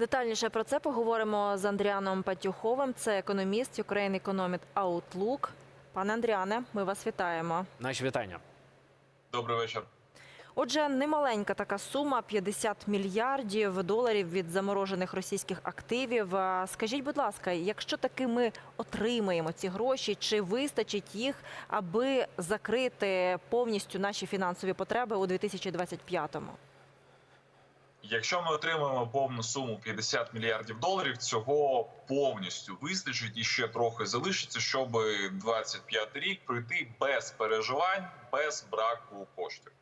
Детальніше про це поговоримо з Андріаном Патюховим. Це економіст Ukraine Economic Outlook. Пане Андріане, ми вас вітаємо. Наші вітання. Добрий вечір. Отже, немаленька така сума 50 мільярдів доларів від заморожених російських активів. Скажіть, будь ласка, якщо таки ми отримаємо ці гроші, чи вистачить їх, аби закрити повністю наші фінансові потреби у 2025-му? Якщо ми отримаємо повну суму 50 мільярдів доларів, цього повністю вистачить і ще трохи залишиться, щоб 25 рік пройти без переживань, без браку коштів.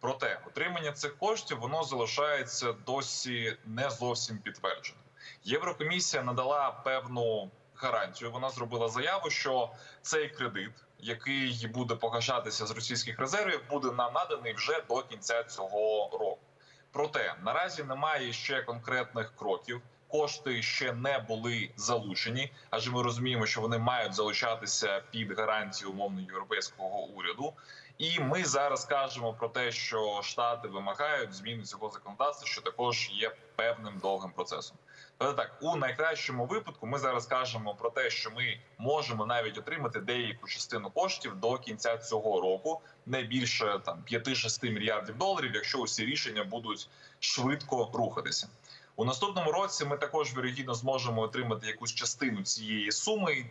Проте отримання цих коштів воно залишається досі не зовсім підтвердженим. Єврокомісія надала певну гарантію. Вона зробила заяву, що цей кредит, який буде погашатися з російських резервів, буде нам наданий вже до кінця цього року. Проте наразі немає ще конкретних кроків. Кошти ще не були залучені, адже ми розуміємо, що вони мають залучатися під гарантію умовно європейського уряду. І ми зараз кажемо про те, що штати вимагають зміни цього законодавства, що також є певним довгим процесом. Але так, у найкращому випадку, ми зараз кажемо про те, що ми можемо навіть отримати деяку частину коштів до кінця цього року, не більше там 5-6 мільярдів доларів, якщо усі рішення будуть швидко рухатися. У наступному році ми також вірогідно зможемо отримати якусь частину цієї суми.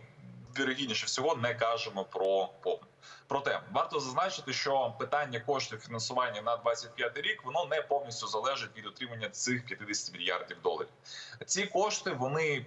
Вірогідніше всього не кажемо про повну. Проте варто зазначити, що питання коштів фінансування на 25 рік воно не повністю залежить від отримання цих 50 мільярдів доларів. Ці кошти вони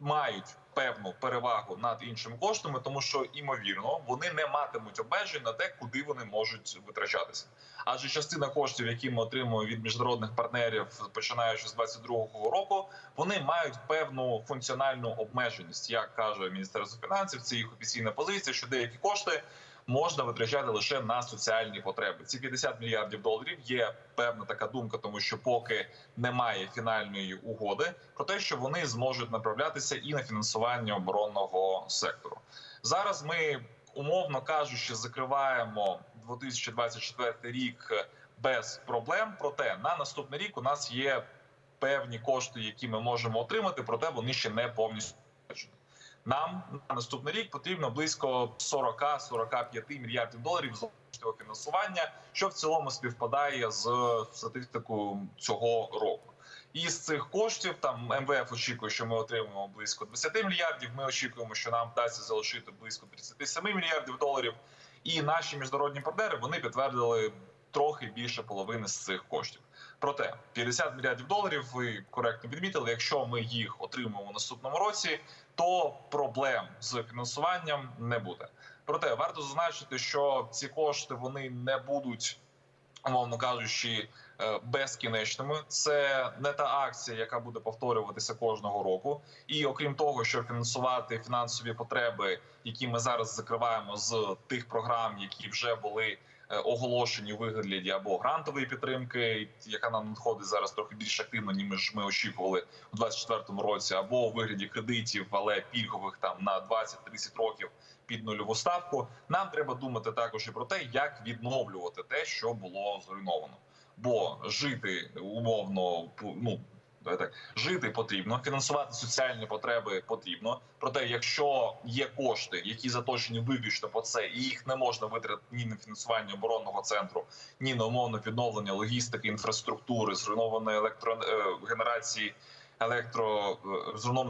мають певну перевагу над іншими коштами, тому що імовірно вони не матимуть обмежень на те, куди вони можуть витрачатися. Адже частина коштів, які ми отримуємо від міжнародних партнерів, починаючи з 22-го року, вони мають певну функціональну обмеженість, як каже міністерство фінансів. Це їх офіційна позиція, що деякі кошти можна витрачати лише на соціальні потреби. Ці 50 мільярдів доларів є певна така думка, тому що поки немає фінальної угоди про те, що вони зможуть направлятися і на фінансування оборонного сектору. Зараз ми умовно кажучи, закриваємо 2024 рік без проблем. Проте на наступний рік у нас є певні кошти, які ми можемо отримати, проте вони ще не повністю. Нам на наступний рік потрібно близько 40-45 мільярдів доларів зовнішнього фінансування, що в цілому співпадає з статистикою цього року. І з цих коштів там МВФ очікує, що ми отримаємо близько 20 мільярдів. Ми очікуємо, що нам вдасться залишити близько 37 мільярдів доларів. І наші міжнародні партнери вони підтвердили трохи більше половини з цих коштів. Проте 50 мільярдів доларів ви коректно відмітили. Якщо ми їх отримаємо в наступному році, то проблем з фінансуванням не буде. Проте варто зазначити, що ці кошти вони не будуть, умовно кажучи, е, безкінечними. Це не та акція, яка буде повторюватися кожного року. І окрім того, що фінансувати фінансові потреби, які ми зараз закриваємо з тих програм, які вже були е, оголошені у вигляді або грантової підтримки, яка нам надходить зараз трохи більш активно, ніж ми очікували у 2024 році, або у вигляді кредитів, але пільгових там на 20-30 років під нульову ставку. Нам треба думати також і про те, як відновлювати те, що було зруйновано. Бо жити умовно ну так жити потрібно, фінансувати соціальні потреби потрібно. Проте, якщо є кошти, які заточені виключно по це, і їх не можна витратити ні на фінансування оборонного центру, ні на умовне відновлення логістики, інфраструктури, зруйнованої електрогенерації. Електро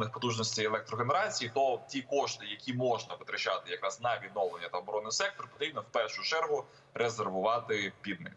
е, потужностей електрогенерації, то ті кошти, які можна витрачати якраз на відновлення та оборонний сектор, потрібно в першу чергу резервувати під них.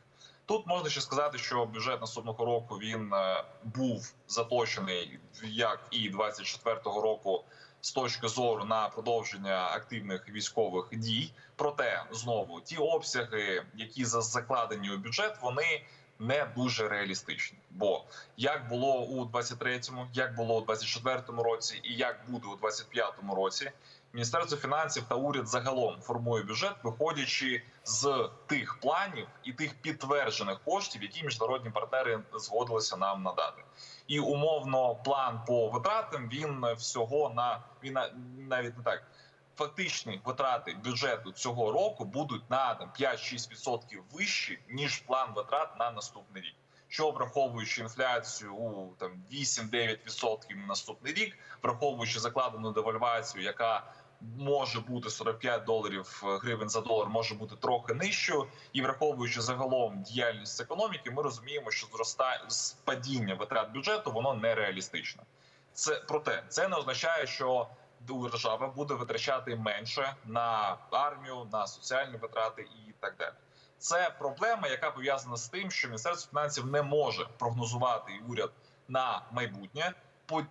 Тут можна ще сказати, що бюджет наступного року він е, був заточений як і 24-го року з точки зору на продовження активних військових дій. Проте знову ті обсяги, які за- закладені у бюджет, вони не дуже реалістичні. Бо як було у 23-му, як було у 24-му році, і як буде у 25-му році, Міністерство фінансів та уряд загалом формує бюджет, виходячи з тих планів і тих підтверджених коштів, які міжнародні партнери згодилися нам надати. І умовно план по витратам він всього на він навіть не так. Фактичні витрати бюджету цього року будуть на там, 5-6% вищі ніж план витрат на наступний рік. що враховуючи інфляцію у там 8-9% на наступний рік, враховуючи закладену девальвацію, яка може бути 45 доларів е, гривень за долар, може бути трохи нижчою, і враховуючи загалом діяльність економіки, ми розуміємо, що зростає падіння витрат бюджету воно нереалістичне. Це проте це не означає, що держава буде витрачати менше на армію, на соціальні витрати і так далі. Це проблема, яка пов'язана з тим, що міністерство фінансів не може прогнозувати уряд на майбутнє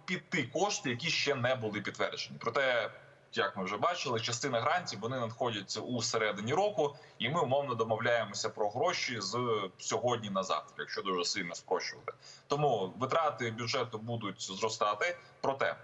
під ті кошти, які ще не були підтверджені. Проте, як ми вже бачили, частина грантів вони надходять у середині року, і ми умовно домовляємося про гроші з сьогодні на завтра, якщо дуже сильно спрощувати. Тому витрати бюджету будуть зростати. Проте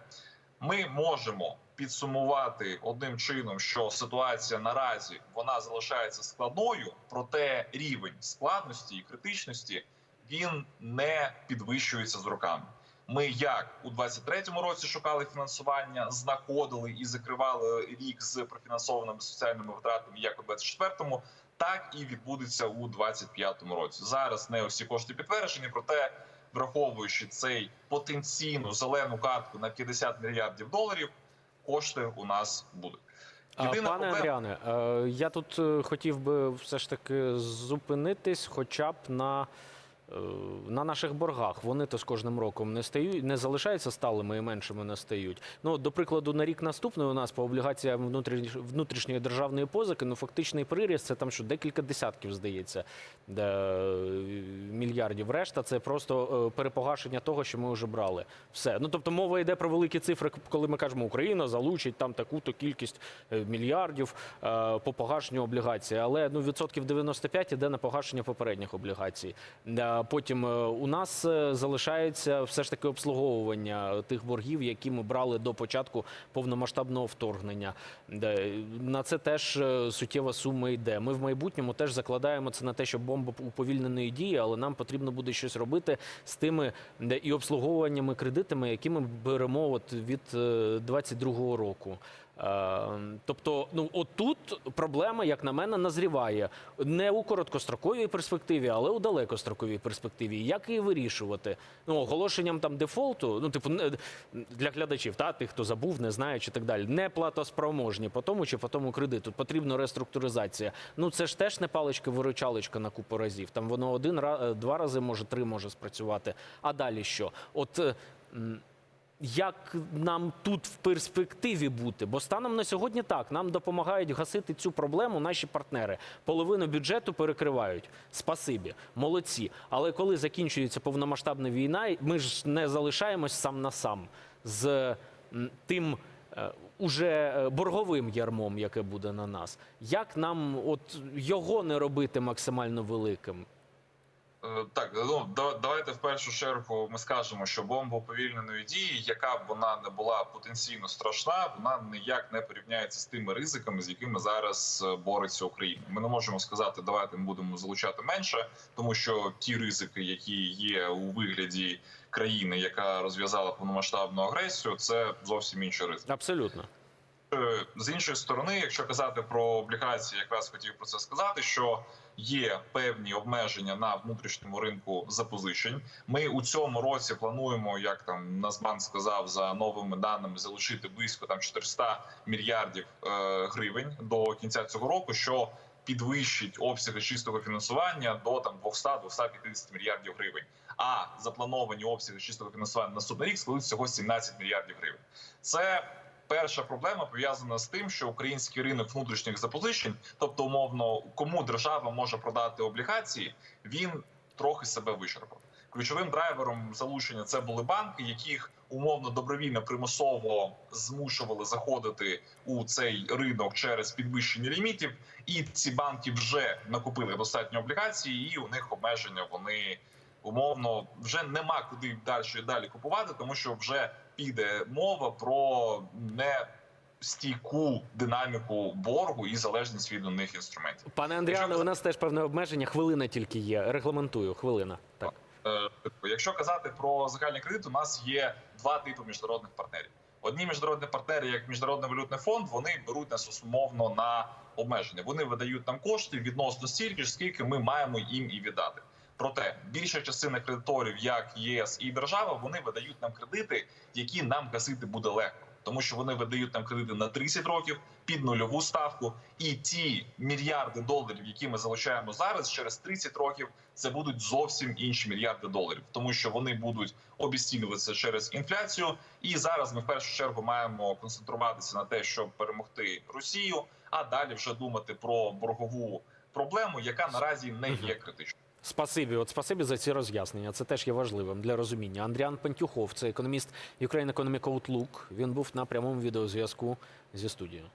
ми можемо підсумувати одним чином, що ситуація наразі вона залишається складною, проте рівень складності і критичності він не підвищується з роками. Ми як у 23-му році шукали фінансування, знаходили і закривали рік з профінансованими соціальними витратами, як у 24-му, так і відбудеться у 25-му році. Зараз не усі кошти підтверджені, проте враховуючи цей потенційну зелену картку на 50 мільярдів доларів, кошти у нас будуть. Єдина Пане Андріане, е, я тут е, хотів би все ж таки зупинитись, хоча б на, на наших боргах. Вони то з кожним роком не стають, не залишаються сталими і меншими не стають. Ну, до прикладу, на рік наступний у нас по облігаціям внутрі- внутрішньої державної позики, ну фактичний приріст це там що декілька десятків, здається, де, мільярдів. Решта це просто е, перепогашення того, що ми вже брали. Все. Ну тобто мова йде про великі цифри, коли ми кажемо, Україна залучить там таку-то кількість е, мільярдів е, по погашенню облігацій. Але ну відсотків 95 іде на погашення попередніх облігацій. Потім е, у нас е, залишається все ж таки обслуговування тих боргів, які ми брали до початку повномасштабного вторгнення. На це теж е, суттєва сума йде. Ми в майбутньому теж закладаємо це на те, що бомба уповільненої дії, але нам потрібно буде щось робити з тими і обслуговуваннями кредитами, які ми беремо от від е, 22-го року. Е, Тобто, ну отут проблема, як на мене, назріває не у короткостроковій перспективі, але у далекостроковій перспективі. Як її вирішувати? Ну оголошенням там дефолту, ну типу для глядачів, та тих, хто забув, не знає чи так далі. Не платоспроможні по тому чи по тому кредиту. Потрібна реструктуризація. Ну це ж теж не паличка-виручалочка на купу разів. Там воно один два рази може, три може спрацювати. А далі що? От. Як нам тут в перспективі бути? Бо станом на сьогодні так нам допомагають гасити цю проблему наші партнери. Половину бюджету перекривають. Спасибі, молодці. Але коли закінчується повномасштабна війна, ми ж не залишаємось сам на сам з тим. е, Уже е, борговим ярмом, яке буде на нас, як нам от його не робити максимально великим? Е, Так, ну да- давайте в першу чергу ми скажемо, що бомба уповільненої дії, яка б вона не була потенційно страшна, вона ніяк не порівняється з тими ризиками, з якими зараз е, бореться Україна. Ми не можемо сказати, давайте ми будемо залучати менше, тому що ті ризики, які є у вигляді країни, яка розв'язала повномасштабну агресію, це зовсім інші ризики. Абсолютно. Е, З іншої сторони, якщо казати про облігації, якраз хотів про це сказати, що є певні обмеження на внутрішньому ринку запозичень. Ми у цьому році плануємо, як там Нацбанк сказав, за новими даними залишити близько там 400 мільярдів е, гривень до кінця цього року, що підвищить обсяги чистого фінансування до там 200-250 мільярдів гривень. А заплановані обсяги чистого фінансування на наступний рік складуть всього 17 мільярдів гривень. Це перша проблема пов'язана з тим, що український ринок внутрішніх запозичень, тобто умовно, кому держава може продати облігації, він трохи себе вичерпав. Ключовим драйвером залучення це були банки, яких умовно добровільно примусово змушували заходити у цей ринок через підвищення лімітів, і ці банки вже накупили достатньо облігацій, і у них обмеження вони умовно вже нема куди далі і далі купувати, тому що вже піде мова про не стійку динаміку боргу і залежність від них інструментів. Пане Андріане, у нас теж певне обмеження. Хвилина тільки є. Регламентую. Хвилина. Так. Е, Якщо казати про загальний кредит, у нас є два типи міжнародних партнерів. Одні міжнародні партнери, як міжнародний валютний фонд, вони беруть нас умовно на обмеження. Вони видають нам кошти відносно стільки ж, скільки ми маємо їм і віддати. Проте більша частина кредиторів, як ЄС і держава, вони видають нам кредити, які нам гасити буде легко, тому що вони видають нам кредити на 30 років під нульову ставку, і ті мільярди доларів, які ми залучаємо зараз, через 30 років, це будуть зовсім інші мільярди доларів, тому що вони будуть обіцінюватися через інфляцію. І зараз ми в першу чергу маємо концентруватися на те, щоб перемогти Росію, а далі вже думати про боргову проблему, яка наразі не є критичною. Спасибі, от спасибі за ці роз'яснення. Це теж є важливим для розуміння. Андріан Пантюхов, це економіст Ukraine Economic Outlook. Він був на прямому відеозв'язку зі студією.